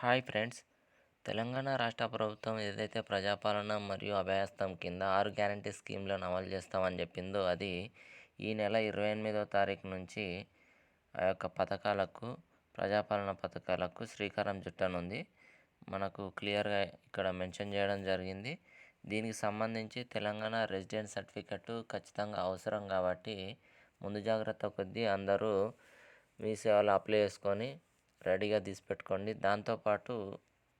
Hi friends. Telangana రాష్ట్ర ప్రభుత్వం ఏదైతే ప్రజాపాలన మరియు అభయహస్తం కింద ఆరు గ్యారంటీ స్కీమ్లను అమలు చేస్తామని చెప్పిందో అది ఈ నెల ఇరవై ఎనిమిదో తారీఖు నుంచి ఆ యొక్క పథకాలకు ప్రజాపాలన పథకాలకు శ్రీకారం చుట్టనుంది. మనకు క్లియర్గా ఇక్కడ మెన్షన్ చేయడం జరిగింది. దీనికి సంబంధించి తెలంగాణ రెసిడెంట్ సర్టిఫికెట్ ఖచ్చితంగా అవసరం కాబట్టి ముందు జాగ్రత్త కొద్దీ అందరూ మీ సేవలు అప్లై చేసుకొని రెడీగా తీసి పెట్టుకోండి. దాంతోపాటు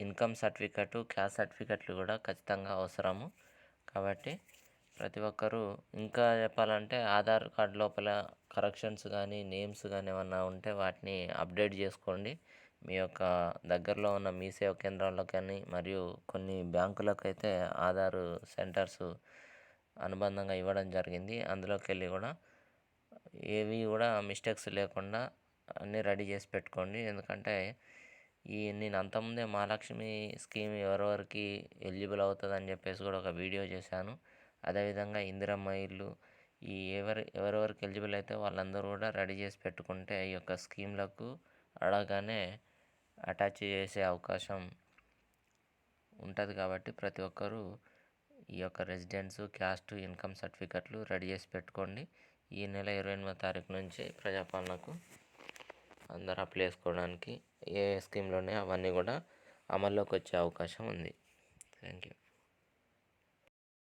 ఇన్కమ్ సర్టిఫికెట్ క్యాస్ట్ సర్టిఫికెట్లు కూడా ఖచ్చితంగా అవసరము. కాబట్టి ప్రతి ఒక్కరూ ఇంకా చెప్పాలంటే ఆధార్ కార్డ్ లోపల కరెక్షన్స్ కానీ నేమ్స్ కానీ ఏమన్నా ఉంటే వాటిని అప్డేట్ చేసుకోండి. మీ యొక్క దగ్గరలో ఉన్న మీ సేవ కేంద్రాల్లో కానీ మరియు కొన్ని బ్యాంకులకు అయితే ఆధార్ సెంటర్స్ అనుబంధంగా ఇవ్వడం జరిగింది. అందులోకి వెళ్ళి కూడా ఏవి కూడా మిస్టేక్స్ లేకుండా అన్నీ రెడీ చేసి పెట్టుకోండి. ఎందుకంటే ఈ నేను అంతకుముందే మహాలక్ష్మి స్కీమ్ ఎవరెవరికి ఎలిజిబుల్ అవుతుంది అని చెప్పేసి కూడా ఒక వీడియో చేశాను. అదేవిధంగా ఇందిరమ్మ ఇల్లు ఈ ఎవరి ఎవరెవరికి ఎలిజిబుల్ అయితే వాళ్ళందరూ కూడా రెడీ చేసి పెట్టుకుంటే ఈ యొక్క స్కీమ్లకు అడగానే అటాచ్ చేసే అవకాశం ఉంటుంది కాబట్టి ప్రతి ఒక్కరూ ఈ యొక్క రెసిడెన్స్ క్యాస్ట్ ఇన్కమ్ సర్టిఫికెట్లు రెడీ చేసి పెట్టుకోండి. ఈ నెల ఇరవై ఎనిమిదో తారీఖు నుంచి ప్రజాపాలనకు అందరూ అప్లై చేసుకోవడానికి ఏ స్కీమ్లు ఉన్నాయో అవన్నీ కూడా అమల్లోకి వచ్చే అవకాశం ఉంది. Thank you